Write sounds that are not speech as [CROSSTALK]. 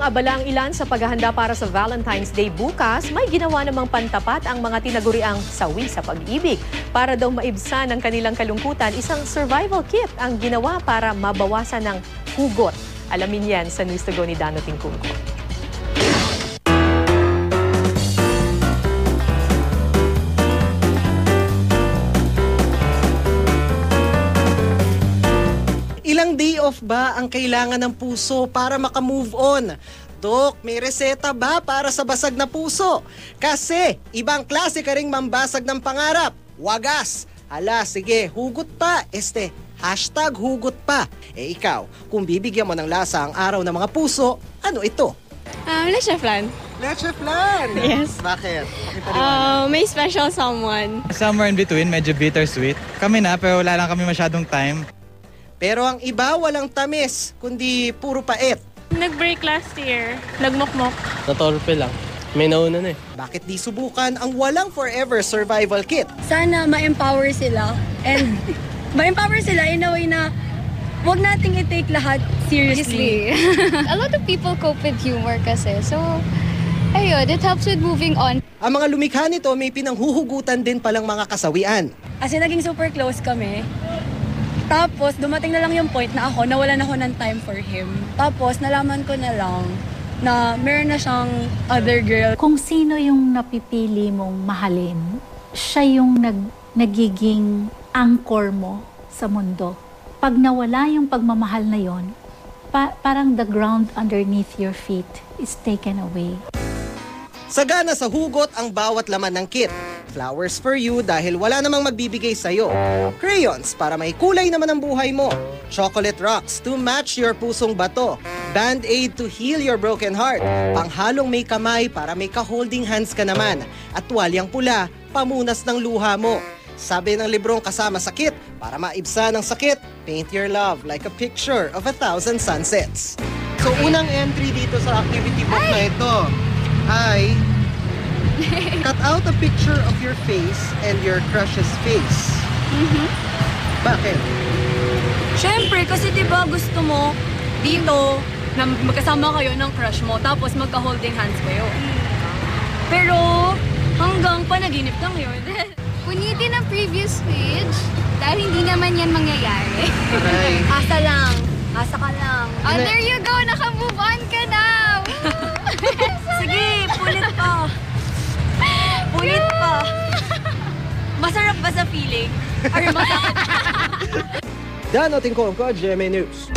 Abala ang ilan sa paghahanda para sa Valentine's Day bukas, may ginawa namang pantapat ang mga tinaguriang sawi sa pag-ibig. Para daw maibsan ang kanilang kalungkutan, isang survival kit ang ginawa para mabawasan ng hugot. Alamin yan sa News to Go ni Dano Tingkungko. Off ba ang kailangan ng puso para makamove on? Dok, may reseta ba para sa basag na puso? Kasi ibang klase ka ring mambasag ng pangarap. Wagas. Ala, sige, hugot pa. Este, hashtag hugot pa. Eh ikaw, kung bibigyan mo ng lasa ang araw ng mga puso, ano ito? Um, Leche flan. Leche flan! Yes. Bakit? Uh, may special someone. Somewhere in between, medyo bittersweet. Kami na, pero wala lang kami masyadong time. Pero ang iba walang tamis, kundi puro pait. Nag-break last year. Nagmokmok. Natorpe lang. May nauna na eh. Bakit di subukan ang walang forever survival kit? sana ma-empower sila and [LAUGHS] ma-empower sila in a way na wag nating i-take lahat seriously. [LAUGHS] a lot of people cope with humor kasi. So, ayun, it helps with moving on. Ang mga lumikha nito may pinanghuhugutan din palang mga kasawian. As in, naging super close kami. Tapos, dumating na lang yung point na ako, nawalan ako ng time for him. Tapos, nalaman ko na lang na meron na siyang other girl. kung sino yung napipili mong mahalin, siya yung nag, nagiging anchor mo sa mundo. Pag nawala yung pagmamahal na yon, pa- parang the ground underneath your feet is taken away. Sagana sa hugot ang bawat laman ng kit. Flowers for you dahil wala namang magbibigay sa'yo. Crayons para may kulay naman ang buhay mo. Chocolate rocks to match your pusong bato. Band-aid to heal your broken heart. Panghalong may kamay para may ka-holding hands ka naman. At tuwalyang pula, pamunas ng luha mo. Sabi ng librong kasama sa kit, para maibsan ang sakit, paint your love like a picture of a thousand sunsets. So unang entry dito sa activity book na ito ay [LAUGHS] cut out a picture of your face and your crush's face. Bakit? Siyempre, kasi di ba gusto mo dito na magkasama kayo ng crush mo tapos magka-holding hands kayo. Pero hanggang panaginip lang [LAUGHS] yun. Punitin ang previous page dahil hindi naman yan mangyayari. Aray. [LAUGHS] Asa lang. Asa ka lang. oh, there you go! Naka-move on ka na! Sige, pulit pa. Pulit pa. Masarap ba sa feeling? Or masakit? Dan ating ko GMA News.